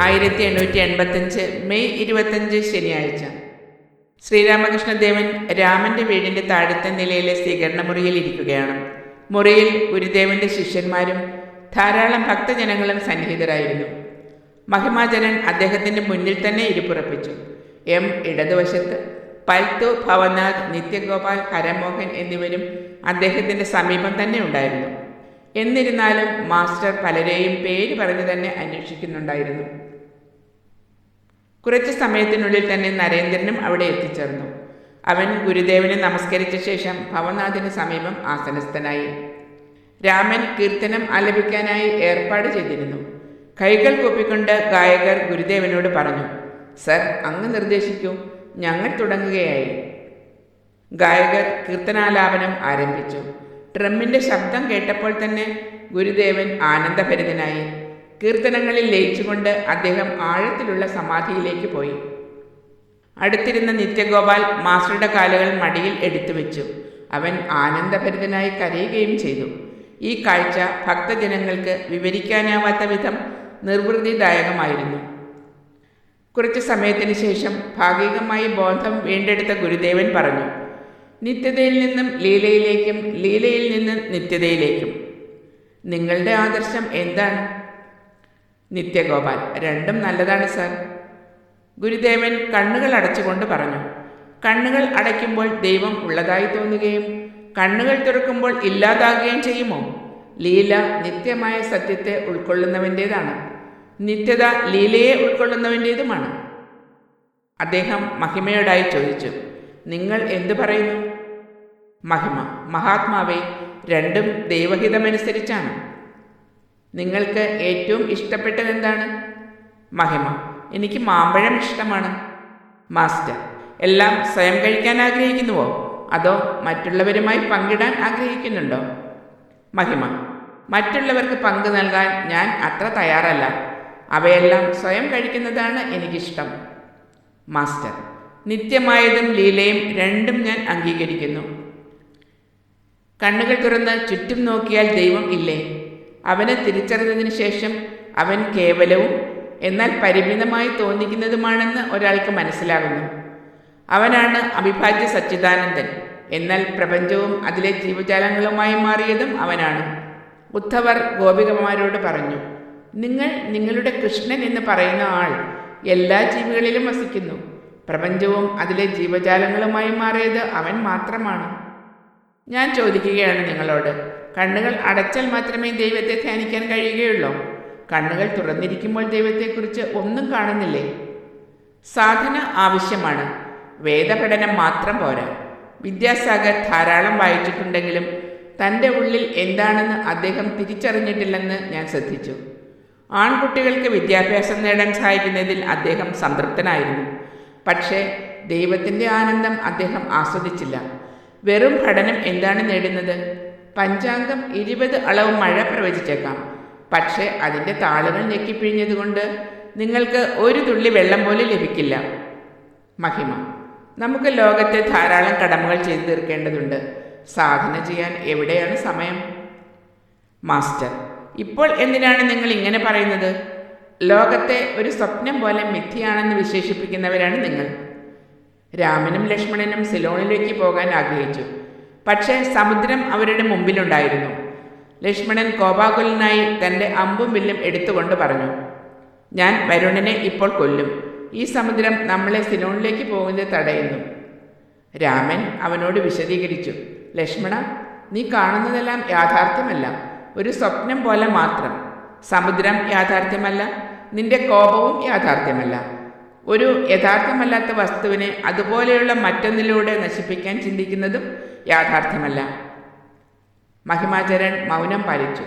ആയിരത്തി എണ്ണൂറ്റി എൺപത്തഞ്ച് മെയ് ഇരുപത്തഞ്ച് ശനിയാഴ്ച. ശ്രീരാമകൃഷ്ണദേവൻ രാമന്റെ വീടിന്റെ താഴത്തെ നിലയിലെ സ്വീകരണ മുറിയിൽ ഇരിക്കുകയാണ്. മുറിയിൽ ഗുരുദേവന്റെ ശിഷ്യന്മാരും ധാരാളം ഭക്തജനങ്ങളും സന്നിഹിതരായിരുന്നു. മഹിമാജനൻ അദ്ദേഹത്തിന്റെ മുന്നിൽ തന്നെ ഇരിപ്പുറപ്പിച്ചു. എം ഇടതുവശത്ത് പൽത്തു ഭവനാഥ് നിത്യഗോപാൽ ഹരമോഹൻ എന്നിവരും അദ്ദേഹത്തിന്റെ സമീപം തന്നെ ഉണ്ടായിരുന്നു. എന്നിരുന്നാലും മാസ്റ്റർ പലരെയും പേര് പറഞ്ഞു തന്നെ അന്വേഷിക്കുന്നുണ്ടായിരുന്നു. കുറച്ച് സമയത്തിനുള്ളിൽ തന്നെ നരേന്ദ്രനും അവിടെ എത്തിച്ചേർന്നു. അവൻ ഗുരുദേവനെ നമസ്കരിച്ച ശേഷം ഭവനാഥിന് സമീപം ആസനസ്ഥനായി. രാമൻ കീർത്തനം ആലപിക്കാനായി ഏർപ്പാട് ചെയ്തിരുന്നു. കൈകൾ കൊപ്പിക്കൊണ്ട് ഗായകർ ഗുരുദേവനോട് പറഞ്ഞു സർ അങ്ങ് നിർദ്ദേശിക്കൂ ഞങ്ങൾ തുടങ്ങുകയായി. ഗായകർ കീർത്തനാലാപനം ആരംഭിച്ചു. ഡ്രമ്മിന്റെ ശബ്ദം കേട്ടപ്പോൾ തന്നെ ഗുരുദേവൻ ആനന്ദഭരിതനായി. കീർത്തനങ്ങളിൽ ലയിച്ചുകൊണ്ട് അദ്ദേഹം ആഴത്തിലുള്ള സമാധിയിലേക്ക് പോയി. അടുത്തിരുന്ന നിത്യഗോപാൽ മാസ്റ്ററുടെ കാലുകൾ മടിയിൽ എടുത്തു വെച്ചു. അവൻ ആനന്ദഭരിതനായി കരയുകയും ചെയ്തു. ഈ കാഴ്ച ഭക്തജനങ്ങൾക്ക് വിവരിക്കാനാവാത്ത വിധം നിർവൃതിദായകമായിരുന്നു. കുറച്ച് സമയത്തിന് ശേഷം ഭാഗികമായി ബോധം വീണ്ടെടുത്ത ഗുരുദേവൻ പറഞ്ഞു നിത്യതയിൽ നിന്നും ലീലയിലേക്കും ലീലയിൽ നിന്നും നിത്യതയിലേക്കും. നിങ്ങളുടെ ആദർശം എന്താണ്? നിത്യഗോപാൽ രണ്ടും നല്ലതാണ് സാർ. ഗുരുദേവൻ കണ്ണുകൾ അടച്ചുകൊണ്ട് പറഞ്ഞു. കണ്ണുകൾ അടയ്ക്കുമ്പോൾ ദൈവം ഉള്ളതായി തോന്നുകയും കണ്ണുകൾ തുറക്കുമ്പോൾ ഇല്ലാതാകുകയും ചെയ്യുമോ? ലീല നിത്യമായ സത്യത്തെ ഉൾക്കൊള്ളുന്നവന്റേതാണ്. നിത്യത ലീലയെ ഉൾക്കൊള്ളുന്നവന്റേതുമാണ്. അദ്ദേഹം മഹിമയോടായി ചോദിച്ചു. നിങ്ങൾ എന്തു പറയുന്നു? മഹിമ. മഹാത്മാവെ രണ്ടും ദൈവഹിതമനുസരിച്ചാണ്. നിങ്ങൾക്ക് ഏറ്റവും ഇഷ്ടപ്പെട്ടത് എന്താണ് മഹിമ. എനിക്ക് മാമ്പഴം ഇഷ്ടമാണ്. മാസ്റ്റർ എല്ലാം സ്വയം കഴിക്കാൻ ആഗ്രഹിക്കുന്നുവോ? അതോ മറ്റുള്ളവരുമായി പങ്കിടാൻ ആഗ്രഹിക്കുന്നുണ്ടോ? മഹിമ. മറ്റുള്ളവർക്ക് പങ്ക് നൽകാൻ ഞാൻ അത്ര തയ്യാറല്ല. അവയെല്ലാം സ്വയം കഴിക്കുന്നതാണ് എനിക്കിഷ്ടം. മാസ്റ്റർ നിത്യമായതും ലീലയും രണ്ടും ഞാൻ അംഗീകരിക്കുന്നു. കണ്ണുകൾ തുറന്ന് ചുറ്റും നോക്കിയാൽ ദൈവം ഇല്ലേ? അവനെ തിരിച്ചറിഞ്ഞതിന് ശേഷം അവൻ കേവലവും എന്നാൽ പരിമിതമായി തോന്നിക്കുന്നതുമാണെന്ന് ഒരാൾക്ക് മനസ്സിലാകുന്നു. അവനാണ് അവിഭാജ്യ സച്ചിദാനന്ദൻ എന്നാൽ പ്രപഞ്ചവും അതിലെ ജീവജാലങ്ങളുമായി മാറിയതും അവനാണ്. ഉദ്ധവർ ഗോപികമാരോട് പറഞ്ഞു നിങ്ങൾ നിങ്ങളുടെ കൃഷ്ണൻ എന്ന് പറയുന്ന ആൾ എല്ലാ ജീവികളിലും വസിക്കുന്നു. പ്രപഞ്ചവും അതിലെ ജീവജാലങ്ങളുമായി മാറിയത് അവൻ മാത്രമാണ്. ഞാൻ ചോദിക്കുകയാണ് നിങ്ങളോട് കണ്ണുകൾ അടച്ചാൽ മാത്രമേ ദൈവത്തെ ധ്യാനിക്കാൻ കഴിയുകയുള്ളൂ? കണ്ണുകൾ തുറന്നിരിക്കുമ്പോൾ ദൈവത്തെക്കുറിച്ച് ഒന്നും കാണുന്നില്ലേ? സാധന ആവശ്യമാണ് വേദപഠനം മാത്രം പോരാ. വിദ്യാസാഗർ ധാരാളം വായിച്ചിട്ടുണ്ടെങ്കിലും തന്റെ ഉള്ളിൽ എന്താണെന്ന് അദ്ദേഹം തിരിച്ചറിഞ്ഞിട്ടില്ലെന്ന് ഞാൻ ശ്രദ്ധിച്ചു. ആൺകുട്ടികൾക്ക് വിദ്യാഭ്യാസം നേടാൻ സഹായിക്കുന്നതിൽ അദ്ദേഹം സംതൃപ്തനായിരുന്നു. പക്ഷേ ദൈവത്തിന്റെ ആനന്ദം അദ്ദേഹം ആസ്വദിച്ചില്ല. വെറും പഠനം എന്താണ് നേടുന്നത്? പഞ്ചാംഗം ഇരുപത് അളവ് മഴ പ്രവചിച്ചേക്കാം. പക്ഷേ അതിന്റെ താളുകൾ ഞെക്കിപ്പിഴിഞ്ഞതുകൊണ്ട് നിങ്ങൾക്ക് ഒരു തുള്ളി വെള്ളം പോലും ലഭിക്കില്ല. മഹിമ. നമുക്ക് ലോകത്തെ ധാരാളം കടമകൾ ചെയ്തു തീർക്കേണ്ടതുണ്ട്. സാധന ചെയ്യാൻ എവിടെയാണ് സമയം? മാസ്റ്റർ ഇപ്പോൾ എന്തിനാണ് നിങ്ങൾ ഇങ്ങനെ പറയുന്നത്? ലോകത്തെ ഒരു സ്വപ്നം പോലെ മിഥ്യയാണെന്ന് വിശേഷിപ്പിക്കുന്നവരാണ് നിങ്ങൾ. രാമനും ലക്ഷ്മണനും സിലോണിലേക്ക് പോകാൻ ആഗ്രഹിച്ചു. പക്ഷേ സമുദ്രം അവരുടെ മുമ്പിലുണ്ടായിരുന്നു. ലക്ഷ്മണൻ കോപാകുലനായി തന്റെ അമ്പും വില്ലും എടുത്തുകൊണ്ട് പറഞ്ഞു ഞാൻ വരുണനെ ഇപ്പോൾ കൊല്ലും. ഈ സമുദ്രം നമ്മളെ സിലോണിലേക്ക് പോകുന്നത് തടയുന്നു. രാമൻ അവനോട് വിശദീകരിച്ചു ലക്ഷ്മണ നീ കാണുന്നതെല്ലാം യാഥാർത്ഥ്യമല്ല. ഒരു സ്വപ്നം പോലെ മാത്രം. സമുദ്രം യാഥാർത്ഥ്യമല്ല. നിന്റെ കോപവും യാഥാർത്ഥ്യമല്ല. ഒരു യഥാർത്ഥമല്ലാത്ത വസ്തുവിനെ അതുപോലെയുള്ള മറ്റൊന്നിലൂടെ നശിപ്പിക്കാൻ ചിന്തിക്കുന്നതും യാഥാർത്ഥ്യമല്ല. മഹിമാചരൺ മൗനം പാലിച്ചു.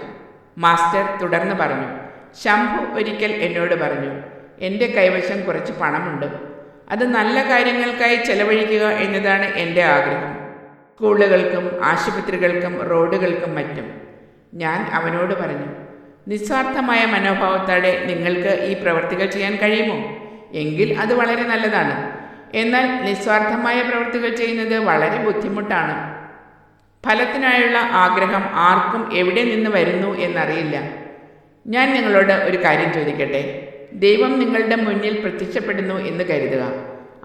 മാസ്റ്റർ തുടർന്ന് പറഞ്ഞു ശംഭു ഒരിക്കൽ എന്നോട് പറഞ്ഞു എന്റെ കൈവശം കുറച്ച് പണമുണ്ട്. അത് നല്ല കാര്യങ്ങൾക്കായി ചെലവഴിക്കുക എന്നതാണ് എന്റെ ആഗ്രഹം. സ്കൂളുകൾക്കും ആശുപത്രികൾക്കും റോഡുകൾക്കും മറ്റും. ഞാൻ അവനോട് പറഞ്ഞു നിസ്വാർത്ഥമായ മനോഭാവത്തോടെ നിങ്ങൾക്ക് ഈ പ്രവൃത്തികൾ ചെയ്യാൻ കഴിയുമോ? എങ്കിൽ അത് വളരെ നല്ലതാണ്. എന്നാൽ നിസ്വാർത്ഥമായ പ്രവൃത്തികൾ ചെയ്യുന്നത് വളരെ ബുദ്ധിമുട്ടാണ്. ഫലത്തിനായുള്ള ആഗ്രഹം ആർക്കും എവിടെ നിന്ന് വരുന്നു എന്നറിയില്ല. ഞാൻ നിങ്ങളോട് ഒരു കാര്യം ചോദിക്കട്ടെ? ദൈവം നിങ്ങളുടെ മുന്നിൽ പ്രത്യക്ഷപ്പെടുന്നു എന്ന് കരുതുക.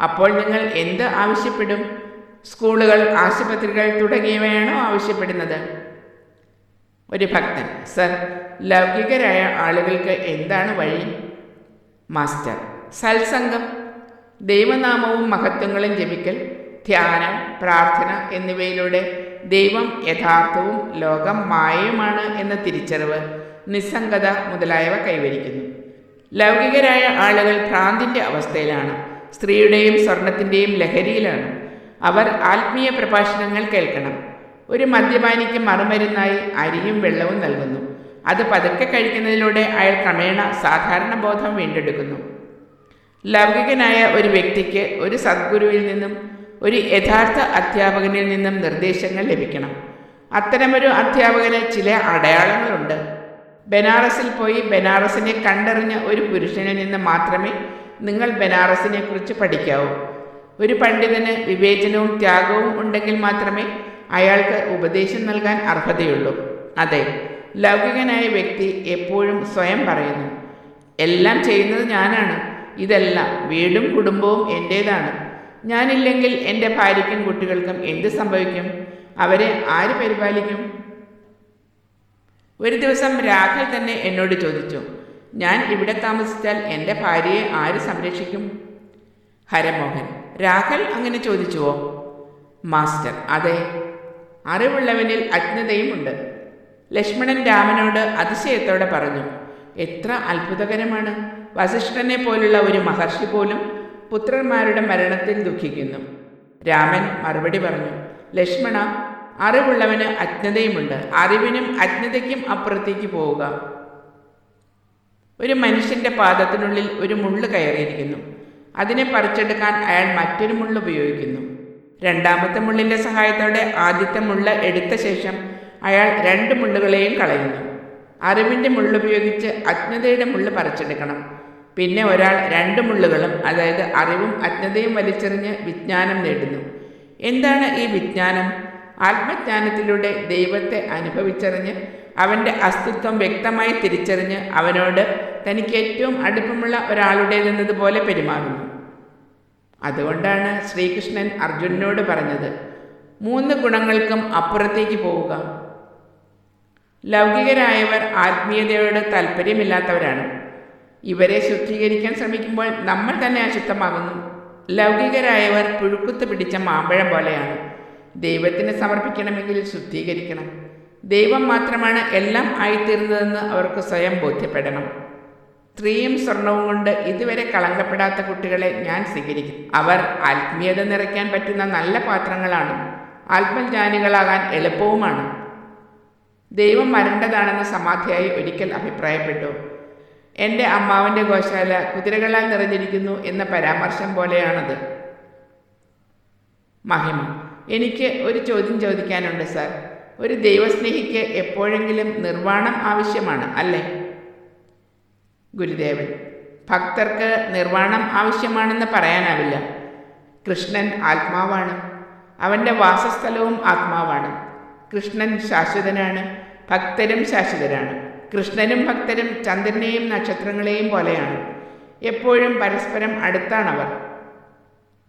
അപ്പോൾ നിങ്ങൾ എന്ത് ആവശ്യപ്പെടും? സ്കൂളുകൾ ആശുപത്രികൾ തുടങ്ങിയവയാണോ ആവശ്യപ്പെടുന്നത്? ഒരു ഭക്തൻ സർ ലൗകികരായ ആളുകൾക്ക് എന്താണ് വഴി? മാസ്റ്റർ സത്സംഗം ദൈവനാമവും മഹത്വങ്ങളും ജപിക്കൽ ധ്യാനം പ്രാർത്ഥന എന്നിവയിലൂടെ ദൈവം യഥാർത്ഥവും ലോകം മായയുമാണ് എന്ന തിരിച്ചറിവ് നിസ്സംഗത മുതലായവ കൈവരിക്കുന്നു. ലൗകികരായ ആളുകൾ ഭ്രാന്തിന്റെ അവസ്ഥയിലാണ് സ്ത്രീയുടെയും സ്വർണത്തിന്റെയും ലഹരിയിലാണ്. അവർ ആത്മീയ പ്രഭാഷണങ്ങൾ കേൾക്കണം. ഒരു മദ്യപാനിക്ക് മറുമരുന്നായി അരിയും വെള്ളവും നൽകുന്നു. അത് പതുക്കെ കഴിക്കുന്നതിലൂടെ അയാൾ ക്രമേണ സാധാരണ ബോധം വീണ്ടെടുക്കുന്നു. ലൗകികനായ ഒരു വ്യക്തിക്ക് ഒരു സദ്ഗുരുവിൽ നിന്നും ഒരു യഥാർത്ഥ അധ്യാപകനിൽ നിന്നും നിർദ്ദേശങ്ങൾ ലഭിക്കണം. അത്തരമൊരു അധ്യാപകന് ചില അടയാളങ്ങളുണ്ട്. ബനാറസിൽ പോയി ബനാറസിനെ കണ്ടറിഞ്ഞ ഒരു പുരുഷനിൽ നിന്ന് മാത്രമേ നിങ്ങൾ ബനാറസിനെ കുറിച്ച് പഠിക്കാവൂ. ഒരു പണ്ഡിതന് വിവേചനവും ത്യാഗവും ഉണ്ടെങ്കിൽ മാത്രമേ അയാൾക്ക് ഉപദേശം നൽകാൻ അർഹതയുള്ളൂ. അതെ ലൗകികനായ വ്യക്തി എപ്പോഴും സ്വയം പറയുന്നു. എല്ലാം ചെയ്യുന്നത് ഞാനാണ്. ഇതെല്ലാം വീടും കുടുംബവും എന്റേതാണ് ഞാനില്ലെങ്കിൽ എന്റെ ഭാര്യയ്ക്കും കുട്ടികൾക്കും എന്ത് സംഭവിക്കും? അവരെ ആര് പരിപാലിക്കും? ഒരു ദിവസം രാഘൽ തന്നെ എന്നോട് ചോദിച്ചു ഞാൻ ഇവിടെ താമസിച്ചാൽ എന്റെ ഭാര്യയെ ആര് സംരക്ഷിക്കും? ഹരമോഹൻ രാഘൽ അങ്ങനെ ചോദിച്ചുവോ? മാസ്റ്റർ അതെ. അറിവുള്ളവനിൽ അജ്ഞതയുമുണ്ട് ലക്ഷ്മണൻ രാമനോട് അതിശയത്തോടെ പറഞ്ഞു എത്ര അത്ഭുതകരമാണ്. വസിഷ്ഠനെ പോലുള്ള ഒരു മഹർഷി പോലും പുത്രന്മാരുടെ മരണത്തിൽ ദുഃഖിക്കുന്നു. രാമൻ മറുപടി പറഞ്ഞു ലക്ഷ്മണ അറിവുള്ളവന് അജ്ഞതയുമുണ്ട്. അറിവിനും അജ്ഞതയ്ക്കും അപ്പുറത്തേക്ക് പോവുക. ഒരു മനുഷ്യന്റെ പാദത്തിനുള്ളിൽ ഒരു മുള്ള് കയറിയിരിക്കുന്നു. അതിനെ പറിച്ചെടുക്കാൻ അയാൾ മറ്റൊരു മുള്ള് ഉപയോഗിക്കുന്നു. രണ്ടാമത്തെ മുള്ളിന്റെ സഹായത്തോടെ ആദ്യത്തെ മുള്ള എടുത്ത ശേഷം അയാൾ രണ്ട് മുള്ളുകളെയും കളയുന്നു. അറിവിന്റെ മുള്ളുപയോഗിച്ച് അജ്ഞതയുടെ മുള്ള് പറിച്ചെടുക്കണം. പിന്നെ ഒരാൾ രണ്ട് മുള്ളുകളും അതായത് അറിവും അജ്ഞതയും വലിച്ചെറിഞ്ഞ് വിജ്ഞാനം നേടുന്നു. എന്താണ് ഈ വിജ്ഞാനം? ആത്മജ്ഞാനത്തിലൂടെ ദൈവത്തെ അനുഭവിച്ചറിഞ്ഞ് അവന്റെ അസ്തിത്വം വ്യക്തമായി തിരിച്ചറിഞ്ഞ് അവനോട് തനിക്ക് ഏറ്റവും അടുപ്പമുള്ള ഒരാളുടേതെന്നതുപോലെ പെരുമാറുന്നു. അതുകൊണ്ടാണ് ശ്രീകൃഷ്ണൻ അർജുനനോട് പറഞ്ഞത് മൂന്ന് ഗുണങ്ങൾക്കും അപ്പുറത്തേക്ക് പോവുക. ലൗകികരായവർ ആത്മീയതയോട് താല്പര്യമില്ലാത്തവരാണ്. ഇവരെ ശുദ്ധീകരിക്കാൻ ശ്രമിക്കുമ്പോൾ നമ്മൾ തന്നെ അശുദ്ധമാകുന്നു. ലൗകികരായവർ പുഴുക്കുത്ത് പിടിച്ച മാമ്പഴം പോലെയാണ്. ദൈവത്തിന് സമർപ്പിക്കണമെങ്കിൽ ശുദ്ധീകരിക്കണം. ദൈവം മാത്രമാണ് എല്ലാം ആയിത്തീർന്നതെന്ന് അവർക്ക് സ്വയം ബോധ്യപ്പെടണം. സ്ത്രീയും സ്വർണവും കൊണ്ട് ഇതുവരെ കളങ്കപ്പെടാത്ത കുട്ടികളെ ഞാൻ സ്വീകരിക്കും. അവർ ആത്മീയത നിറയ്ക്കാൻ പറ്റുന്ന നല്ല പാത്രങ്ങളാണ്. ആത്മജ്ഞാനികളാകാൻ എളുപ്പവുമാണ്. ദൈവം വരേണ്ടതാണെന്ന് സമാധിയായി ഒരിക്കൽ അഭിപ്രായപ്പെട്ടു. എന്റെ അമ്മാവന്റെ ഗോശാല കുതിരകളാൽ നിറഞ്ഞിരിക്കുന്നു എന്ന പരാമർശം പോലെയാണത്. മഹിമ എനിക്ക് ഒരു ചോദ്യം ചോദിക്കാനുണ്ട് സർ. ഒരു ദൈവസ്നേഹിക്ക് എപ്പോഴെങ്കിലും നിർവാണം ആവശ്യമാണ് അല്ലേ? ഗുരുദേവൻ ഭക്തർക്ക് നിർവാണം ആവശ്യമാണെന്ന് പറയാനാവില്ല. കൃഷ്ണൻ ആത്മാവാണ്. അവന്റെ വാസസ്ഥലവും ആത്മാവാണ്. കൃഷ്ണൻ ശാശ്വതനാണ് ഭക്തരും ശാശ്വതരാണ്. കൃഷ്ണനും ഭക്തരും ചന്ദ്രനെയും നക്ഷത്രങ്ങളെയും പോലെയാണ്. എപ്പോഴും പരസ്പരം അടുത്താണവർ.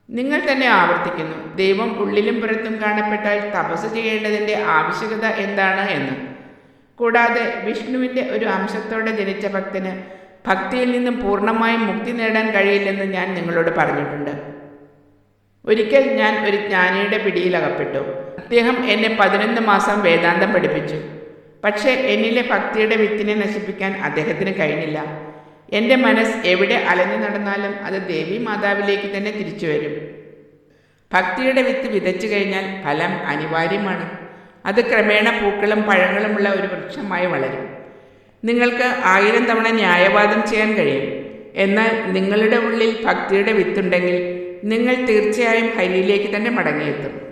നിങ്ങൾ തന്നെ ആവർത്തിക്കുന്നു ദൈവം ഉള്ളിലും പുറത്തും കാണപ്പെട്ടാൽ തപസ് ചെയ്യേണ്ടതിന്റെ ആവശ്യകത എന്താണ് എന്ന്. കൂടാതെ വിഷ്ണുവിന്റെ ഒരു അംശത്തോടെ ജനിച്ച ഭക്തന് ഭക്തിയിൽ നിന്നും പൂർണമായും മുക്തി നേടാൻ കഴിയില്ലെന്ന് ഞാൻ നിങ്ങളോട് പറഞ്ഞിട്ടുണ്ട്. ഒരിക്കൽ ഞാൻ ഒരു ജ്ഞാനിയുടെ പിടിയിലകപ്പെട്ടു അദ്ദേഹം എന്നെ പതിനൊന്ന് മാസം വേദാന്തം പഠിപ്പിച്ചു. പക്ഷേ എന്നിലെ ഭക്തിയുടെ വിത്തിനെ നശിപ്പിക്കാൻ അദ്ദേഹത്തിന് കഴിഞ്ഞില്ല. എന്റെ മനസ്സ് എവിടെ അലഞ്ഞു നടന്നാലും അത് ദേവി മാതാവിലേക്ക് തന്നെ തിരിച്ചു വരും. ഭക്തിയുടെ വിത്ത് വിതച്ചു കഴിഞ്ഞാൽ ഫലം അനിവാര്യമാണ്. അത് ക്രമേണ പൂക്കളും പഴങ്ങളുമുള്ള ഒരു വൃക്ഷമായി വളരും. നിങ്ങൾക്ക് ആയിരം തവണ ന്യായവാദം ചെയ്യാൻ കഴിയും. എന്നാൽ നിങ്ങളുടെ ഉള്ളിൽ ഭക്തിയുടെ വിത്തുണ്ടെങ്കിൽ നിങ്ങൾ തീർച്ചയായും ഹരിയിലേക്ക് തന്നെ മടങ്ങിയെത്തും.